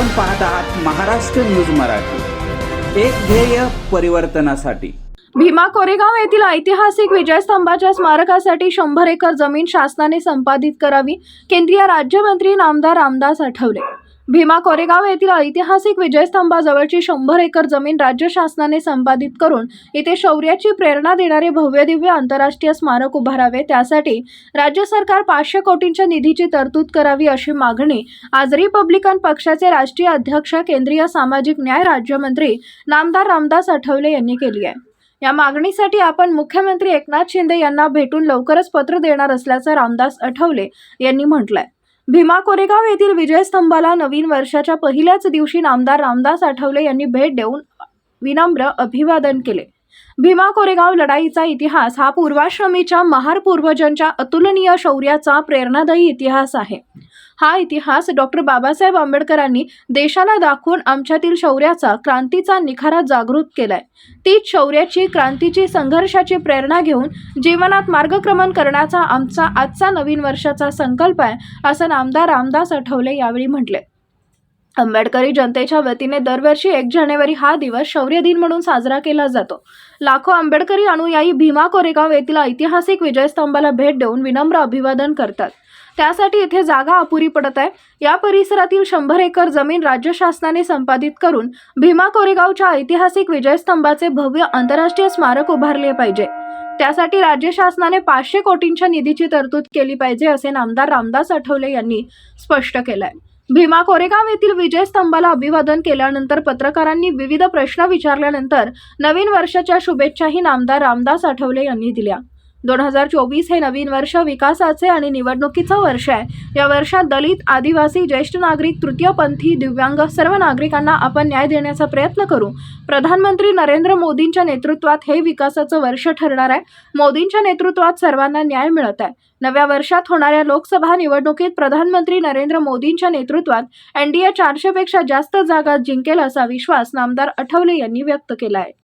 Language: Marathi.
आपण पाहत आहात महाराष्ट्र न्यूज मराठी. एक ध्येय परिवर्तनासाठी. भीमा कोरेगाव येथील ऐतिहासिक विजयस्तंभाच्या स्मारकासाठी शंभर एकर जमीन शासनाने संपादित करावी केंद्रीय राज्यमंत्री नामदार रामदास आठवले. भीमा कोरेगाव येथील ऐतिहासिक विजयस्तंभाजवळची शंभर एकर जमीन राज्य शासनाने संपादित करून इथे शौर्याची प्रेरणा देणारे भव्यदिव्य आंतरराष्ट्रीय स्मारक उभारावे त्यासाठी राज्य सरकार पाचशे कोटींच्या निधीची तरतूद करावी अशी मागणी आज रिपब्लिकन पक्षाचे राष्ट्रीय अध्यक्ष केंद्रीय सामाजिक न्याय राज्यमंत्री नामदार रामदास आठवले यांनी केली आहे. या मागणीसाठी आपण मुख्यमंत्री एकनाथ शिंदे यांना भेटून लवकरच पत्र देणार असल्याचं रामदास आठवले यांनी म्हटलंय. भीमा कोरेगाव येथील विजयस्तंभाला नवीन वर्षाच्या पहिल्याच दिवशी नामदार रामदास आठवले यांनी भेट देऊन विनम्र अभिवादन केले. भीमा कोरेगाव लढाईचा इतिहास हा पूर्वाश्रमीच्या महार पूर्वजांच्या अतुलनीय शौर्याचा प्रेरणादायी इतिहास आहे. हा इतिहास डॉक्टर बाबासाहेब आंबेडकरांनी देशाला दाखवून आमच्यातील शौर्याचा क्रांतीचा निखारा जागृत केलाय. तीच शौर्याची क्रांतीची संघर्षाची प्रेरणा घेऊन जीवनात मार्गक्रमण करण्याचा आमचा आजचा नवीन वर्षाचा संकल्प आहे असं नामदार रामदास आठवले यावेळी म्हटले. आंबेडकरी जनतेच्या वतीने दरवर्षी एक जानेवारी हा दिवस शौर्य दिन म्हणून साजरा केला जातो. लाखो आंबेडकरी अनुयायी भीमा कोरेगाव येथील ऐतिहासिक विजयस्तंभाला भेट देऊन विनम्र अभिवादन करतात. त्यासाठी इथे जागा अपुरी पडत आहे. या परिसरातील शंभर एकर जमीन राज्य शासनाने संपादित करून भीमा कोरेगावच्या ऐतिहासिक विजयस्तंभाचे भव्य आंतरराष्ट्रीय स्मारक उभारले पाहिजे. त्यासाठी राज्य शासनाने पाचशे कोटींच्या निधीची तरतूद केली पाहिजे असे नामदार रामदास आठवले यांनी स्पष्ट केलं आहे भीमा कोरेगाव येथील विजयस्तंभाला अभिवादन केल्यानंतर पत्रकारांनी विविध प्रश्न विचारल्यानंतर नवीन वर्षाच्या शुभेच्छाही नामदार रामदास आठवले यांनी दिल्या. दोन हजार चोवीस हे नवीन वर्ष विकासाचे आणि निवडणुकीचं वर्ष आहे. या वर्षात दलित आदिवासी ज्येष्ठ नागरिक तृतीयपंथी दिव्यांग सर्व नागरिकांना आपण न्याय देण्याचा प्रयत्न करू. प्रधानमंत्री नरेंद्र मोदींच्या नेतृत्वात हे विकासाचं वर्ष ठरणार आहे. मोदींच्या नेतृत्वात सर्वांना न्याय मिळत आहे. नव्या वर्षात होणाऱ्या लोकसभा निवडणुकीत प्रधानमंत्री नरेंद्र मोदींच्या नेतृत्वात एनडीए चारशेपेक्षा जास्त जागा जिंकेल असा विश्वास नामदार आठवले यांनी व्यक्त केला आहे.